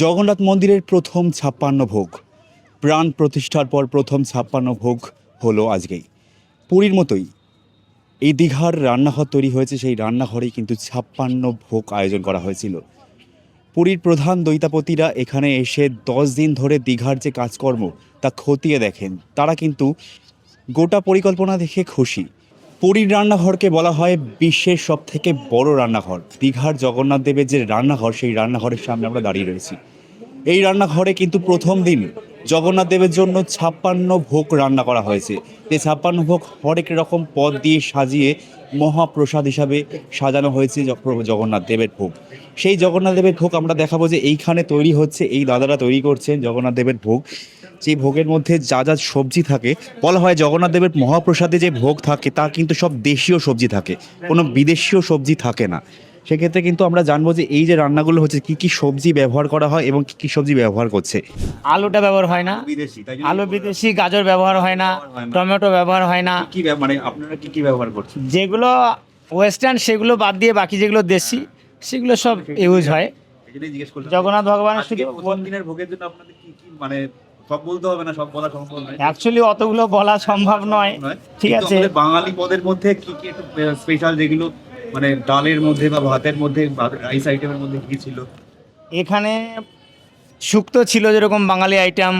জগন্নাথ মন্দিরের প্রথম ছাপ্পান্ন ভোগ। প্রাণ প্রতিষ্ঠার পর প্রথম ছাপ্পান্ন ভোগ হলো আজকেই। পুরীর মতোই। এই দীঘার রান্নাঘর তৈরি হয়েছে, সেই রান্নাঘরেই কিন্তু ছাপ্পান্ন ভোগ আয়োজন করা হয়েছিল। পুরীর প্রধান দৈতাপতিরা এখানে এসে দশ দিন ধরে দীঘার যে কাজকর্ম, তা খতিয়ে দেখেন। তারা কিন্তু গোটা পরিকল্পনা দেখে খুশি। পুরীর রান্নাঘরকে বলা হয় বিশ্বের সব থেকে বড় রান্নাঘর। দীঘার জগন্নাথ দেবের যে রান্নাঘর, সেই রান্নাঘরের সামনে আমরা দাঁড়িয়ে রয়েছি। এই রান্নাঘরে কিন্তু প্রথম দিন জগন্নাথ দেবের জন্য ছাপ্পান্ন ভোগ রান্না করা হয়েছে। এই ছাপ্পান্ন ভোগ হরেক রকম পদ দিয়ে সাজিয়ে মহাপ্রসাদ হিসাবে সাজানো হয়েছে জগন্নাথ দেবের ভোগ। সেই জগন্নাথ দেবের ভোগ আমরা দেখাবো যে এইখানে তৈরি হচ্ছে, এই দাদারা তৈরি করছেন জগন্নাথ দেবের ভোগ। সেই ভোগের মধ্যে যা যা সবজি থাকে বলা হয় জগন্নাথ দেবের মহাপ্রসাদে যে ভোগ থাকে তা কিন্তু সব দেশীয় সবজি থাকে। কোনো বিদেশীয় সবজি থাকে না। সেক্ষেত্রে কিন্তু আমরা জানব যে এই যে রান্নাগুলো হচ্ছে কি কি সবজি ব্যবহার করা হয় এবং কি কি সবজি ব্যবহার করছে? আলুটা ব্যবহার হয় না। আলু বিদেশি গাজর ব্যবহার হয় না। টমেটো ব্যবহার হয় না। কি মানে আপনারা কি কি ব্যবহার করছেন? যেগুলো ওয়েস্টার্ন সেগুলো বাদ দিয়ে বাকি যেগুলো দেশি সেগুলো সব ইউজ হয়। জগন্নাথ ভগবানের শুধু দিনের ভোগের জন্য আপনাদের কি কি মানে সব বলতে হবে না সব বলা সম্ভব নয় অ্যাকচুয়ালি অতগুলো বলা সম্ভব নয়। ঠিক আছে বাঙালি পদের মধ্যে কি কি একটু স্পেশাল যেগুলো মানে ডালের মধ্যে বা ভাতের মধ্যে রাইস আইটেমের মধ্যে কি ছিল এখানে শুক্তো ছিল যেরকম বাঙালি আইটেম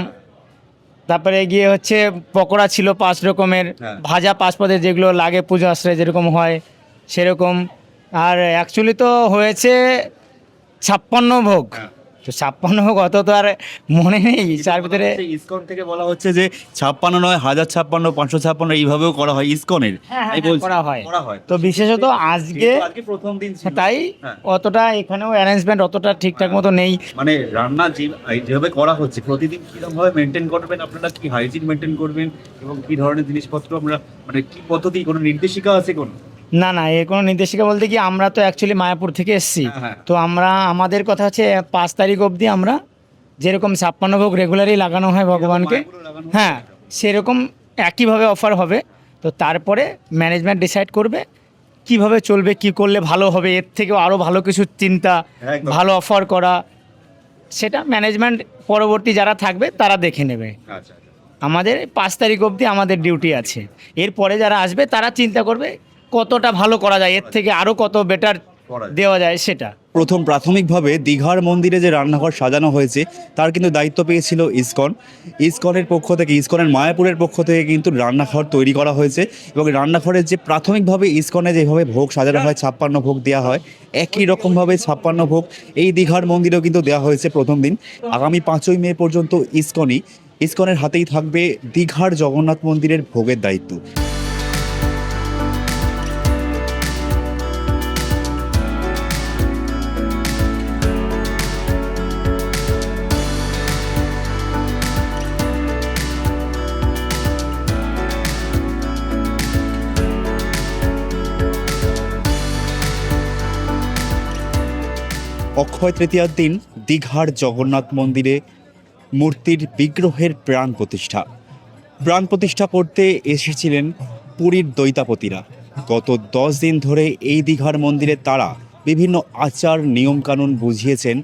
তারপরে গিয়ে হচ্ছে পকোড়া ছিল পাঁচ রকমের হ্যাঁ। ভাজা পাঁচ পদের যেগুলো লাগে পুজো আশ্রয় যেরকম হয় সেরকম আর অ্যাকচুয়ালি তো হয়েছে ছাপ্পান্ন ভোগ হ্যাঁ। তো ছাপ্পান্ন অত তো আর মনে নেই। তার ভিতরে ইসকন থেকে বলা হচ্ছে যে ছাপ্পান্ন নয় হাজার ছাপ্পান্ন পাঁচশো ছাপ্পান্ন এইভাবেও করা হয় ইসকনের। হ্যাঁ, হ্যাঁ, বলছি, করা হয়। তো বিশেষত আজকে প্রথম দিন তাই হ্যাঁ। অতটা এখানেও অ্যারেঞ্জমেন্ট অতটা ঠিকঠাক মতো নেই। মানে রান্না যেভাবে করা হচ্ছে প্রতিদিন কীরকম ভাবে মেনটেন করবেন? আপনারা কি হাইজিন মেনটেন করবেন? এবং কি ধরনের জিনিসপত্র আমরা মানে কি পদ্ধতি কোনো নির্দেশিকা আছে কোন? না না এর কোনো নির্দেশিকা বলতে কি আমরা তো অ্যাকচুয়ালি মায়াপুর থেকে এসেছি হ্যাঁ, হ্যাঁ। তো আমরা আমাদের কথা হচ্ছে পাঁচ তারিখ অবধি আমরা যেরকম ছাপ্পান্ন ভোগ রেগুলারই লাগানো হয় ভগবানকে হয়। হ্যাঁ সেরকম একইভাবে অফার হবে তো তারপরে ম্যানেজমেন্ট ডিসাইড করবে কীভাবে চলবে কি করলে ভালো হবে এর থেকেও আরও ভালো কিছু চিন্তা ভালো অফার করা সেটা ম্যানেজমেন্ট পরবর্তী যারা থাকবে তারা দেখে নেবে আচ্ছা আচ্ছা। আমাদের পাঁচ তারিখ অবধি আমাদের ডিউটি আছে এরপরে যারা আসবে তারা চিন্তা করবে কতটা ভালো করা যায় এর থেকে আরও কত বেটার দেওয়া যায় সেটা। প্রথম প্রাথমিকভাবে দীঘার মন্দিরে যে রান্নাঘর সাজানো হয়েছে তার কিন্তু দায়িত্ব পেয়েছিল ইসকন। ইসকনের পক্ষ থেকে ইসকনের মায়াপুরের পক্ষ থেকে কিন্তু রান্নাঘর তৈরি করা হয়েছে এবং রান্নাঘরের যে প্রাথমিকভাবে ইসকনে যেভাবে ভোগ সাজানো হয় ছাপ্পান্ন ভোগ দেওয়া হয় একই রকমভাবে ছাপ্পান্ন ভোগ এই দীঘার মন্দিরেও কিন্তু দেওয়া হয়েছে প্রথম দিন। আগামী পাঁচই মে পর্যন্ত ইসকনই ইসকনের হাতেই থাকবে দীঘার জগন্নাথ মন্দিরের ভোগের দায়িত্ব। অক্ষয় তৃতীয়ার দিন দীঘার জগন্নাথ মন্দিরে মূর্তির বিগ্রহের প্রাণ প্রতিষ্ঠা। প্রাণ প্রতিষ্ঠা করতে এসেছিলেন পুরীর দৈতাপতিরা। গত দশ দিন ধরে এই দীঘার মন্দিরে তারা বিভিন্ন আচার, নিয়মকানুন বুঝিয়েছেন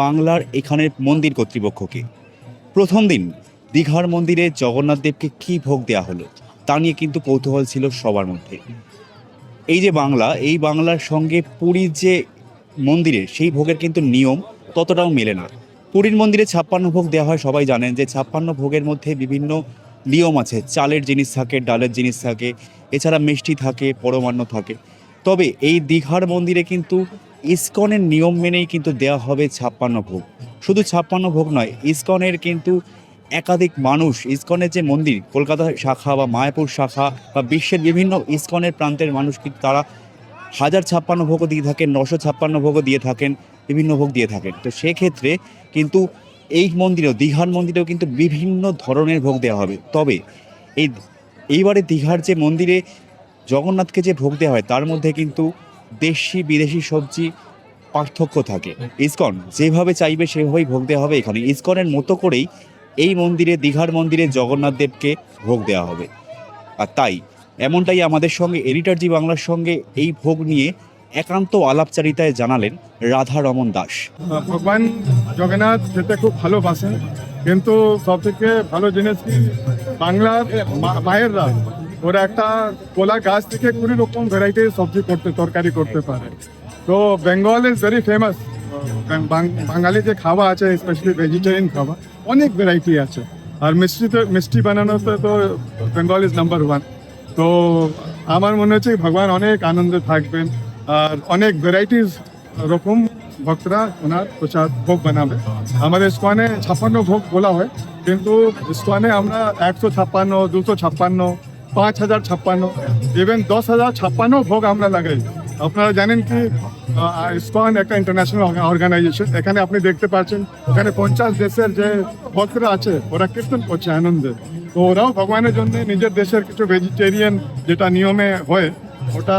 বাংলার এখানের মন্দির কর্তৃপক্ষকে। প্রথম দিন দীঘার মন্দিরে জগন্নাথ দেবকে কী ভোগ দেওয়া হলো, তা নিয়ে কিন্তু কৌতূহল ছিল সবার মধ্যে। এই যে বাংলা, এই বাংলার সঙ্গে পুরীর যে মন্দিরে সেই ভোগের কিন্তু নিয়ম ততটাও মেলে না। পুরীর মন্দিরে ছাপ্পান্ন ভোগ দেওয়া হয়, সবাই জানেন যে ছাপ্পান্ন ভোগের মধ্যে বিভিন্ন নিয়ম আছে। চালের জিনিস থাকে, ডালের জিনিস থাকে, এছাড়া মিষ্টি থাকে, পরমান্ন থাকে। তবে এই দীঘার মন্দিরে কিন্তু ইসকনের নিয়ম মেনেই কিন্তু দেওয়া হবে ছাপ্পান্ন ভোগ। শুধু ছাপ্পান্ন ভোগ নয়, ইসকনের কিন্তু একাধিক মানুষ, ইসকনের যে মন্দির, কলকাতা শাখা বা মায়াপুর শাখা বা বিশ্বের বিভিন্ন ইসকনের প্রান্তের মানুষ কিন্তু তারা হাজার ছাপ্পান্ন ভোগও দিয়ে থাকেন, নশো ছাপ্পান্ন ভোগও দিয়ে থাকেন, বিভিন্ন ভোগ দিয়ে থাকেন। তো সেক্ষেত্রে কিন্তু এই মন্দিরেও, দীঘার মন্দিরেও কিন্তু বিভিন্ন ধরনের ভোগ দেওয়া হবে। তবে এই এইবারে দীঘার যে মন্দিরে জগন্নাথকে যে ভোগ দেওয়া হয়, তার মধ্যে কিন্তু দেশি, বিদেশি সবজি পার্থক্য থাকে। ইসকন যেভাবে চাইবে সেভাবেই ভোগ দেওয়া হবে এখানে। ইসকনের মতো করেই এই মন্দিরে, দীঘার মন্দিরে জগন্নাথ দেবকে ভোগ দেওয়া হবে। আর তাই এমনটাই আমাদের সঙ্গে এডিটার জি বাংলার সঙ্গে এই ভোগ নিয়ে একান্ত আলাপচারিতায় জানালেন রাধা রমন দাস ভগবান জগন্নাথ খেতে খুব ভালোবাসেন, কিন্তু সব থেকে ভালো জিনিস কি, বাংলার মায়েররা, ওরা একটা কোলা গাছ থেকে কুড়ি রকম ভ্যারাইটি সবজি করতে, তরকারি করতে পারে। তো Bengal is very famous Bengali যে খাওয়া আছে স্পেশালি ভেজিটেরিয়ান খাওয়া, অনেক ভ্যারাইটি আছে। আর মিষ্টি তো মিষ্টি বানানোতে তো বেঙ্গল ইজ নাম্বার ওয়ান তো আমার মনে হচ্ছে ভগবান অনেক আনন্দে থাকবেন আর অনেক ভ্যারাইটিস রকম ভক্তরা ওনার প্রসাদ ভোগ বানাবে। আমাদের ইস্কনে ছাপ্পান্ন ভোগ বলা হয়, কিন্তু ইস্কনে আমরা একশো ছাপ্পান্ন, দুশো ছাপ্পান্ন, পাঁচ হাজার ছাপ্পান্ন ইভেন দশ হাজার ছাপ্পান্ন ভোগ আমরা লাগাই। আপনারা জানেন কি ইসকন একটা ইন্টারন্যাশনাল অর্গানাইজেশন এখানে আপনি দেখতে পাচ্ছেন, এখানে পঞ্চাশ দেশের যে ভক্তরা আছে, ওরা কীর্তন করছে আনন্দে। তো ওরাও ভগবানের জন্য নিজের দেশের কিছু ভেজিটেরিয়ান যেটা নিয়মে হয় ওটা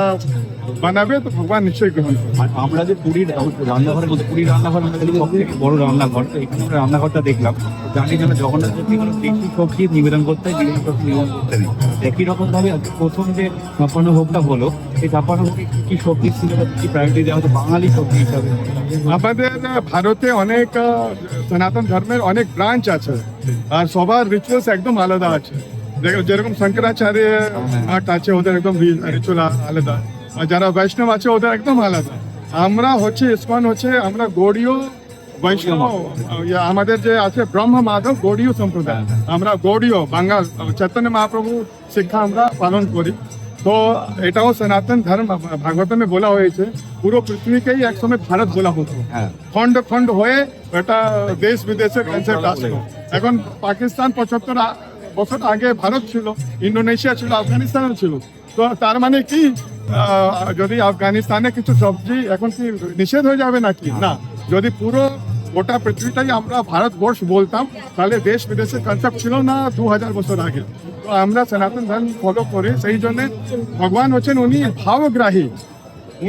বানাবে তো ভগবান নিশ্চয়ই গ্রহণ করবে। আমরা যে পুরীর রান্নাঘরের মধ্যে পুরীর রান্নাঘর আমাদের বড় রান্নাঘর তো এখানে রান্নাঘরটা দেখলাম। জানি যেন জগন্নাথ সবজি নিবেদন করতে হয় সবজি নিবেদন করতে নেই একই রকম ভাবে প্রথম যে ছাপ্পান্ন ভোগটা হলো এই ছাপ্পান্ন ভোগে কি কি সবজি ছিল কি প্রায়োরিটি দেওয়া হতো বাঙালি সবজি হিসাবে? আমাদের ভারতে অনেক সনাতন ধর্মের অনেক ব্রাঞ্চ আছে। আর সবার রিচুয়ালস একদম আলাদা আছে। যেরকম শঙ্করাচার্য আর্ট আছে ওদের একদম রিচুয়াল আলাদা। আর যারা বৈষ্ণব আছে, ওদের একদম আলাদা। আমরা হচ্ছে, ইসকন হচ্ছে, আমরা গৌড়ীয় বৈষ্ণব আমাদের যে আছে ব্রহ্ম, মাধব, গৌড়ীয় সম্প্রদায়। আমরা গৌড়ীয় বাঙ্গাল চৈতন্য মহাপ্রভু শিক্ষা আমরা পালন করি। তো এটাও সনাতন ধর্ম ভাগবতমে বলা হয়েছে পুরো পৃথিবীকেই একসময় ভারত বলা হতো। হ্যাঁ। খন্ড খন্ড হয়ে এটা দেশ বিদেশের কনসেপ্ট আসলো এখন পাকিস্তান পঁচাত্তর বছর আগে ভারত ছিল ইন্ডোনেশিয়া ছিল আফগানিস্তানও ছিল। তো তার মানে কি? যদি আফগানিস্তানে কিছু সবজি এখন কি নিষেধ হয়ে যাবে নাকি? না। যদি পুরো গোটা পৃথিবীটাই আমরা ভারতবর্ষ বলতাম তাহলে দেশ বিদেশের কনসেপ্ট ছিল না দু হাজার বছর আগে। তো আমরা সনাতন ধর্ম ফলো করি সেই জন্য ভগবান হচ্ছেন উনি ভাবগ্রাহী।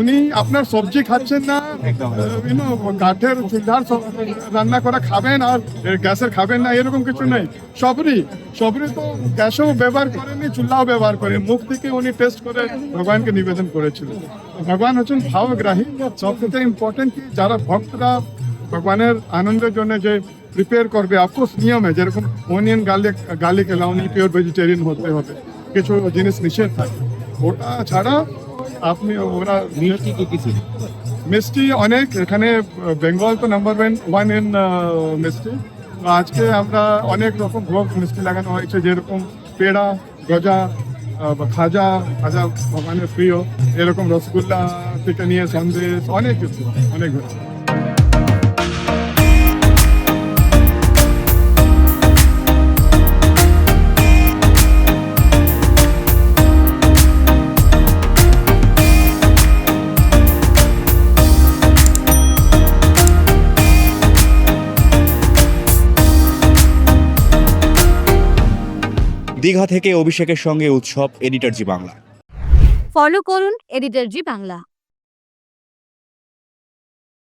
উনি আপনার সবজি খাচ্ছেন না কাঠের চুলার রান্না করা খাবেন আর গ্যাসের খাবেন না এরকম কিছু নেই। সবরি সবরি তো গ্যাসও ব্যবহার করেনি চুল্লাও ব্যবহার করেন মুখ থেকে উনি টেস্ট করে ভগবানকে নিবেদন করেছিলেন। ভগবান হচ্ছেন ভাবগ্রাহী। সবথেকে ইম্পর্টেন্ট কি যারা ভক্তরা ভগবানের আনন্দের জন্য যে প্রিপেয়ার করবে অফকোর্স নিয়মে যেরকম অনিয়ন গার্লিক গার্লিক এলাউনি পিওর ভেজিটেরিয়ান হতে হবে। কিছু জিনিস নিষেধ থাকে। ওটা ছাড়া আপনি ওরা মিষ্টি কি কি ছিল মিষ্টি অনেক এখানে বেঙ্গল তো নাম্বার ওয়ান ওয়ান ইন মিষ্টি। আজকে আমরা অনেক রকম ভোগ মিষ্টি লাগানো হয়েছে যেরকম পেড়া গজা বা খাজা খাজা ভগবানের প্রিয় এরকম রসগোল্লা থেকে নিয়ে সন্দেশ অনেক কিছু অনেক কিছু। দীঘা থেকে অভিষেকের সঙ্গে উৎসব এডিটর জি বাংলা ফলো করুন এডিটর জি বাংলা